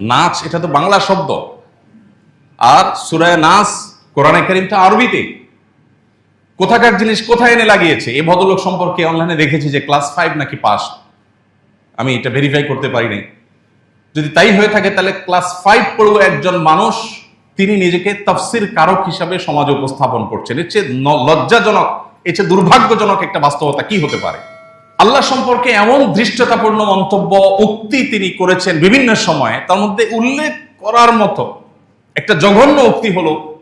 নাচ, এটা তো বাংলা শব্দ। আর সুরায় নাচ কোরআনে কারিমটা আরবিতে। কোথাকার জিনিস কোথায় এনে লাগিয়েছে? এই ভদ্রলোক সম্পর্কে অনলাইনে দেখেছি যে ক্লাস ফাইভ নাকি পাস আমি এটা ভেরিফাই করতে পারি নাই। যদি তাই হয়ে থাকে, তাহলে ক্লাস ফাইভ পড়ুয়া একজন মানুষ, তিনি নিজেকে তফসির কারক হিসাবে সমাজে উপস্থাপন করছেন। এর চেয়ে লজ্জাজনক, এর চেয়ে দুর্ভাগ্যজনক একটা বাস্তবতা কি হতে পারে? আল্লাহ সম্পর্কে এমন দৃষ্টতাপূর্ণ মন্তব্য, উক্তি তিনি করেছেন বিভিন্ন সময়ে, তার মধ্যে উল্লেখ করার মতো একটা জঘন্য উক্তি হলো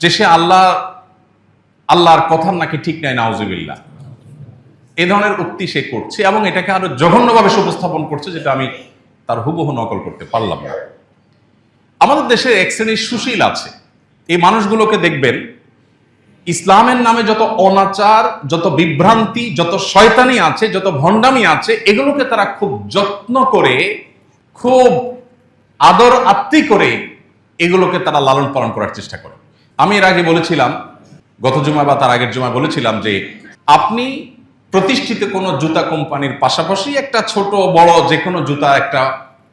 যে সে আল্লাহ, আল্লাহর কথার নাকি ঠিক নাই, নাউজুবিল্লাহ। এ ধরনের উক্তি সে করছে এবং এটাকে আরও জঘন্যভাবে উপস্থাপন করছে যেটা আমি তার হুবহু নকল করতে পারলাম না। আমাদের দেশে এক শ্রেণির সুশীল আছে। এই মানুষগুলোকে দেখবেন ইসলামের নামে যত অনাচার, যত বিভ্রান্তি, যত শয়তানি আছে, যত ভণ্ডামি আছে, এগুলোকে তারা খুব যত্ন করে, খুব আদর আত্মি করে এগুলোকে তারা লালন পালন করার চেষ্টা করে। আমি এর আগে বলেছিলাম, গত জুমায় বা তার আগের জুমায় বলেছিলাম যে, আপনি প্রতিষ্ঠিত কোনো জুতা কোম্পানির পাশাপাশি একটা ছোট, বড় যে কোনো জুতা, একটা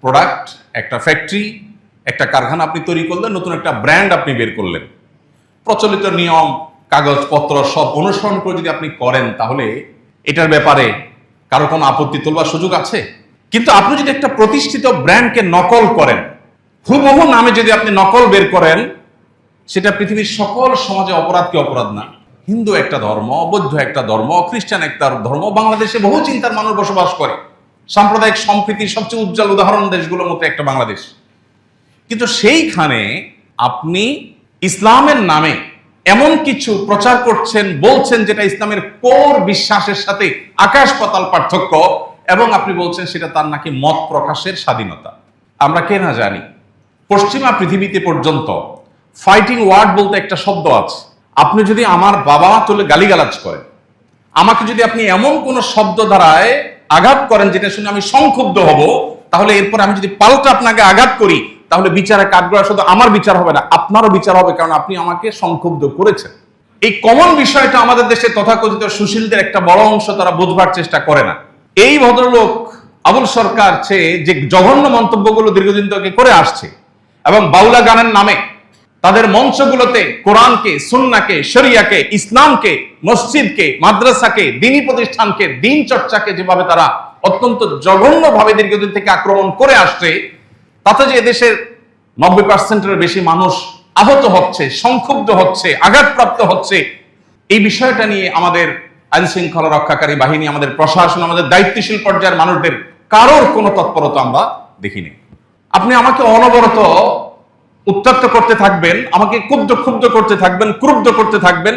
প্রোডাক্ট একটা ফ্যাক্টরি একটা কারখানা আপনি তৈরি করলেন, নতুন একটা ব্র্যান্ড আপনি বের করলেন। প্রচলিত নিয়ম কাগজপত্র সব অনুসরণ করে যদি আপনি করেন, তাহলে এটার ব্যাপারে কারও কোনো আপত্তি তোলবার সুযোগ আছে? কিন্তু আপনি যদি একটা প্রতিষ্ঠিত ব্র্যান্ডকে নকল করেন, হুবহু নামে যদি আপনি নকল বের করেন, সেটা পৃথিবীর সকল সমাজে অপরাধ কি অপরাধ না? হিন্দু একটা ধর্ম, বৌদ্ধ একটা ধর্ম, খ্রিস্টান একটা ধর্ম, বাংলাদেশে বহু চিন্তার মানুষ বসবাস করে। সাম্প্রদায়িক সম্প্রীতির সবচেয়ে উজ্জ্বল উদাহরণ দেশগুলোর মধ্যে একটা বাংলাদেশ। কিন্তু সেইখানে আপনি ইসলামের নামে এমন কিছু প্রচার করছেন, বলছেন যেটা ইসলামের কোর বিশ্বাসের সাথে আকাশ পাতাল পার্থক্য, এবং আপনি বলছেন সেটা তার নাকি মত প্রকাশের স্বাধীনতা। আমরা কে না জানি। পশ্চিমা পৃথিবীতে পর্যন্ত ফাইটিং ওয়ার্ড বলতে একটা শব্দ আছে। আপনি যদি আমার বাবা তুলে গালিগালাজ করেন, আমাকে যদি আপনি এমন কোন শব্দ দ্বারায় আঘাত করেন যেটা শুনে আমি সংক্ষুব্ধ হব, তাহলে এরপর আমি যদি পাল্টা আপনাকে আঘাত করি তাহলে বিচারে কাঠগড়া শুধু আমার বিচার হবে না, আপনারও বিচার হবে, কারণ আপনি আমাকে সংক্ষুব্ধ করেছেন। এই কমন বিষয়টা আমাদের দেশে তথাকথিত সুশীলদের একটা বড় অংশ তারা বুঝবার চেষ্টা করে না। এই ভদ্রলোক আবুল সরকার সে যে জঘন্য মন্তব্যগুলো দীর্ঘদিন থেকে করে আসছে, এবং বাউলা গানের নামে তাদের মঞ্চগুলোতে কোরআনকে, সুন্নাকে, শরিয়াকে, ইসলামকে, মসজিদকে, মাদ্রাসাকে, দিনী প্রতিষ্ঠানকে দিন চর্চাকে যেভাবে তারা অত্যন্ত জঘন্যভাবে দীর্ঘদিন থেকে আক্রমণ করে আসছে তাতে যে এদেশের নব্বই পার্সেন্টের বেশি মানুষ আহত হচ্ছে, সংক্ষুব্ধ হচ্ছে, আঘাতপ্রাপ্ত হচ্ছে, এই বিষয়টা নিয়ে আমাদের আইন শৃঙ্খলা রক্ষাকারী বাহিনী, আমাদের প্রশাসন, আমাদের দায়িত্বশীল পর্যায়ের মানুষদের কারোর কোনো তৎপরতা আমরা দেখিনি। আপনি আমাকে অনবরত উত্তপ্ত করতে থাকবেন, আমাকে ক্ষুব্ধ ক্ষুব্ধ করতে থাকবেন, ক্রুব্ধ করতে থাকবেন।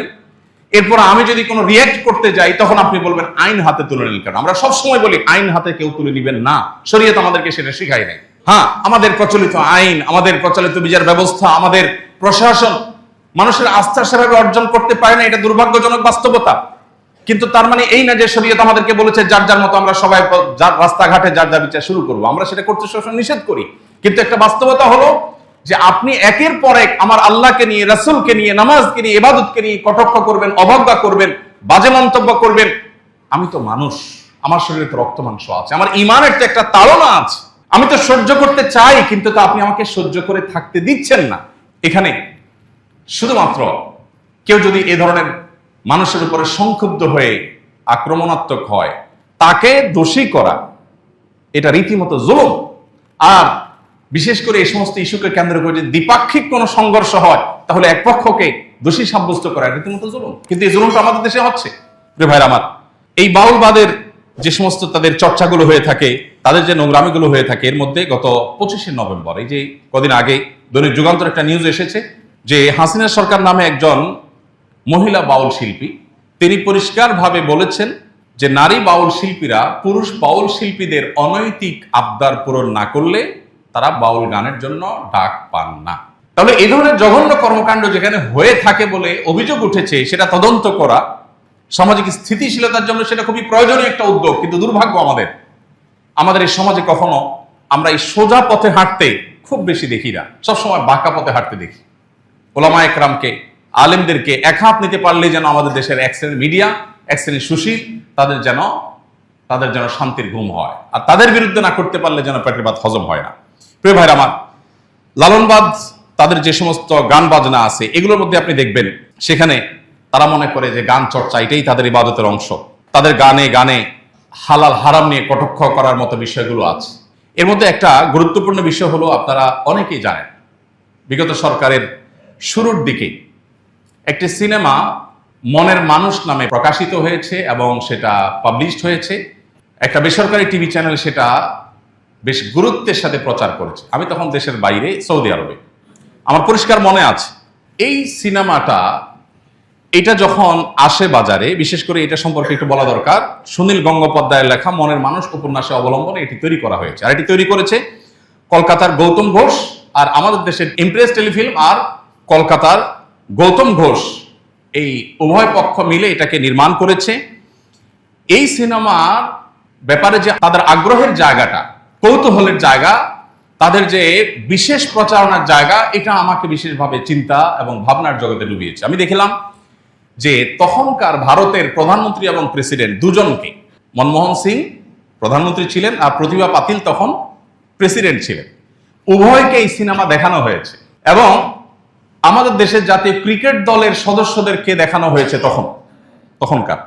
এরপর আমি যদি কোনো রিয়েক্ট করতে যাই, তখন আপনি বলবেন, আইন হাতে তুলে নিন কেন? আমরা সবসময় বলি, আইন হাতে কেউ তুলে নিবেন না। শরীয়ত আমাদেরকে সেটা শিখাই নাই। হ্যাঁ আমাদের প্রচলিত আইন, আমাদের প্রচলিত বিচার ব্যবস্থা, আমাদের প্রশাসন, মানুষের আস্থা সেভাবে অর্জন করতে পারে না, এটা দুর্ভাগ্যজনক বাস্তবতা। কিন্তু তার মানে এই না যে শরীয়ত আমাদেরকে বলেছে, যার যার মতো আমরা সবাই যার রাস্তাঘাটে যার যার বিচার শুরু করব, আমরা সেটা করতে সবসময় নিষেধ করি। কিন্তু একটা বাস্তবতা হলো যে আপনি একের পর এক আমার আল্লাহকে নিয়ে, রাসূলকে নিয়ে, নামাজকে নিয়ে, ইবাদতকে নিয়ে কটাক্ষ করবেন, অবজ্ঞা করবেন, বাজে মন্তব্য করবেন। আমি তো মানুষ, আমার শরীরে তো রক্ত মাংস আছে, আমার ইমানের তো একটা তাড়না আছে। আমি তো সহ্য করতে চাই, কিন্তু তা আপনি আমাকে সহ্য করে থাকতে দিচ্ছেন না। এখানে শুধুমাত্র কেউ যদি এ ধরনের মানুষের উপরে সংক্ষুব্ধ হয়ে আক্রমণাত্মক হয়, তাকে দোষী করা, এটা রীতিমতো জুলুম। আর বিশেষ করে এই সমস্ত ইস্যুকে কেন্দ্র করে যদি দ্বিপাক্ষিক কোনো সংঘর্ষ হয়, তাহলে এক পক্ষকে দোষী সাব্যস্ত করা রীতিমতো জুলুম। কিন্তু এই জুলুমটা আমাদের দেশে হচ্ছে। ভাইরা আমার, এই বাউলবাদের যে সমস্ত তাদের চর্চাগুলো হয়ে থাকে তাদের যে নোংরামিগুলো হয়ে থাকে, এর মধ্যে গত পঁচিশে নভেম্বর, এই যে কদিন আগে দৈনিক যুগান্তর একটা নিউজ এসেছে যে হাসিনা সরকার নামে একজন মহিলা বাউল শিল্পী, তিনি পরিষ্কারভাবে বলেছেন যে নারী বাউল শিল্পীরা পুরুষ বাউল শিল্পীদের অনৈতিক আবদার পূরণ না করলে তারা বাউল গানের জন্য ডাক পান না। তাহলে এই ধরনের জঘন্য কর্মকাণ্ড যেখানে হয়ে থাকে বলে অভিযোগ উঠেছে, সেটা তদন্ত করা সামাজিক স্থিতিশীলতার জন্য সেটা খুবই প্রয়োজনীয় একটা উদ্যোগ, কিন্তু দুর্ভাগ্য আমাদের। আমাদের এই সমাজে কখনো আমরা এই সোজা পথে হাঁটতে খুব বেশি দেখি না। সবসময় বাঁকা পথে হাঁটতে দেখি। ওলামা একরামকে, আলেমদেরকে এক হাত নিতে পারলে যেন আমাদের দেশের এক শ্রেণির মিডিয়া, এক শ্রেণির সুশীল, তাদের যেন তাদের যেন শান্তির ঘুম হয়। আর তাদের বিরুদ্ধে না করতে পারলে যেন পেটের ভাত হজম হয় না। প্রিয় ভাইরা আমার লালনবাদ তাদের যে সমস্ত গান বাজনা আছে, এগুলোর মধ্যে আপনি দেখবেন, সেখানে তারা মনে করে যে গান চর্চা, এটাই তাদের ইবাদতের অংশ। তাদের গানে গানে হালাল, হারাম নিয়ে কটক্ষ করার মতো বিষয়গুলো আছে। এর মধ্যে একটা গুরুত্বপূর্ণ বিষয় হলো আপনারা অনেকেই জানেন, বিগত সরকারের শুরুর দিকে একটি সিনেমা মনের মানুষ নামে প্রকাশিত হয়েছে এবং সেটা পাবলিশড হয়েছে। একটা বেসরকারি টিভি চ্যানেল সেটা বেশ গুরুত্বের সাথে প্রচার করেছে। আমি তখন দেশের বাইরে সৌদি আরবে। আমার পরিষ্কার মনে আছে, এই সিনেমাটা এটা যখন আসে বাজারে, বিশেষ করে এটা সম্পর্কে একটু বলা দরকার, সুনীল গঙ্গোপাধ্যায়ের লেখা মনের মানুষ উপন্যাসে অবলম্বনে, এটি তৈরি করা হয়েছে। আর এটি তৈরি করেছে কলকাতার গৌতম ঘোষ আর আমাদের দেশের ইমপ্রেস টেলিফিল্ম আর কলকাতার গৌতম ঘোষ। এই উভয় পক্ষ মিলে এটাকে নির্মাণ করেছে। এই সিনেমার ব্যাপারে যে তাদের আগ্রহের জায়গাটা, কৌতূহলের জায়গা, তাদের যে বিশেষ প্রচারণার জায়গা, এটা আমাকে বিশেষভাবে চিন্তা এবং ভাবনার জগতে ডুবিয়েছে। আমি দেখলাম যে তখনকার ভারতের প্রধানমন্ত্রী এবং প্রেসিডেন্ট দুজনকে মনমোহন সিং প্রধানমন্ত্রী ছিলেন আর প্রতিভা পাতিল তখন প্রেসিডেন্ট ছিলেন। উভয়কে এই সিনেমা দেখানো হয়েছে এবং আমাদের দেশের জাতীয় ক্রিকেট দলের সদস্যদেরকে দেখানো হয়েছে তখন, তখনকার।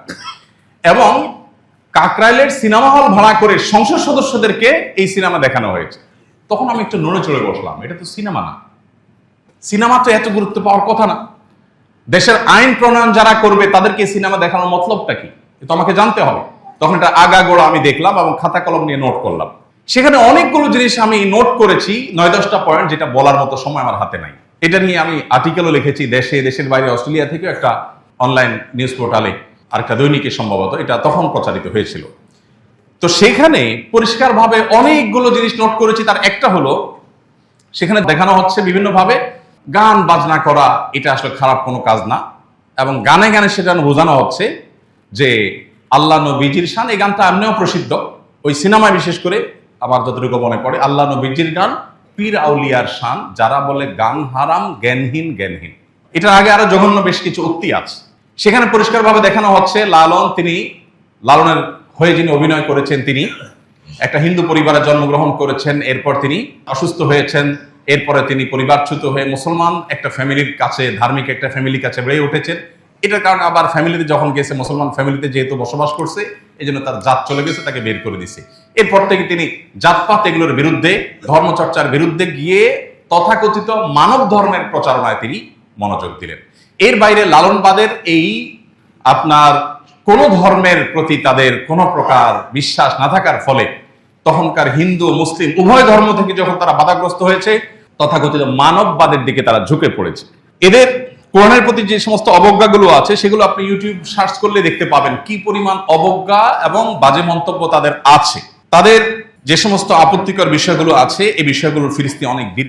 এবং কাকরাইলের সিনেমা হল ভাড়া করে সংসদ সদস্যদেরকে এই সিনেমা দেখানো হয়েছে। তখন আমি একটু নড়ে চড়ে বসলাম, এটা তো সিনেমা না। সিনেমা তো এত গুরুত্ব পাওয়ার কথা না। দেশের আইন প্রণয়ন যারা করবে, তাদেরকে সিনেমা দেখানোর মতলবটা কি? তো আমাকে জানতে হবে। তখন এটা আগাগোড়া আমি দেখলাম এবং খাতা কলম নিয়ে নোট করলাম। সেখানে অনেকগুলো জিনিস আমি নোট করেছি, নয় দশটা পয়েন্ট যেটা বলার মতো সময় আমার হাতে নাই। এটা নিয়ে আমি আর্টিকেলও লিখেছি দেশে, দেশের বাইরে, অস্ট্রেলিয়া থেকে একটা অনলাইন নিউজ পোর্টালে আর একটা দৈনিকে সম্ভবত, এটা তখন প্রচারিত হয়েছিল। তো সেখানে পরিষ্কারভাবে অনেকগুলো জিনিস নোট করেছি, তার একটা হলো, সেখানে দেখানো হচ্ছে বিভিন্নভাবে গান বাজনা করা, এটা আসলে খারাপ কোনো কাজ না। এবং গানে গানে সেটা বোঝানো হচ্ছে যে আল্লাহ নবীজির শান, এই গানটা এমনিও প্রসিদ্ধ। ওই সিনেমায় বিশেষ করে আমার যতটুকু মনে পড়ে, আল্লাহ নবীজির গান পীর আউলিয়ার শান, যারা বলে গান হারাম, জ্ঞানহীন জ্ঞানহীন। এটার আগে আরও জঘন্য বেশ কিছু উক্তি আছে। সেখানে পরিষ্কারভাবে দেখানো হচ্ছে, লালন তিনি, লালনের হয়ে যিনি অভিনয় করেছেন তিনি, একটা হিন্দু পরিবারে জন্মগ্রহণ করেছেন, এরপর তিনি অসুস্থ হয়েছেন। এরপরে তিনি পরিবারচ্যুত হয়ে মুসলমান, একটা ফ্যামিলির কাছে, ধার্মিক একটা ফ্যামিলির কাছে বেড়ে উঠেছেন। এটার কারণে আবার ফ্যামিলিতে যখন গেছে, মুসলমান ফ্যামিলিতে যেহেতু বসবাস করছে এই জন্য তার জাত চলে গেছে, তাকে বের করে দিছে। এরপর থেকে তিনি জাতপাত এগুলোর বিরুদ্ধে, ধর্মচর্চার বিরুদ্ধে গিয়ে তথাকথিত মানব ধর্মের প্রচারণায় তিনি মনোযোগ দিলেন। এর বাইরে লালনবাদের এই আপনার কোন ধর্মের প্রতি তাদের কোনো প্রকার বিশ্বাস না থাকার ফলে তখনকার হিন্দু, মুসলিম উভয় ধর্ম থেকে যখন তারা বাধাগ্রস্ত হয়েছে তথাকথিত মানববাদের দিকে তারা ঝুঁকে পড়েছে। এদের কোরআনের প্রতি যে সমস্ত অবজ্ঞাগুলো আছে, সেগুলো আপনি ইউটিউব সার্চ করলে দেখতে পাবেন কি পরিমাণ অবজ্ঞা এবং বাজে মন্তব্য তাদের আছে। তাদের যে সমস্ত আপত্তিকর বিষয়গুলো আছে, এই বিষয়গুলোর ফিরিস্তি অনেক দীর্ঘ।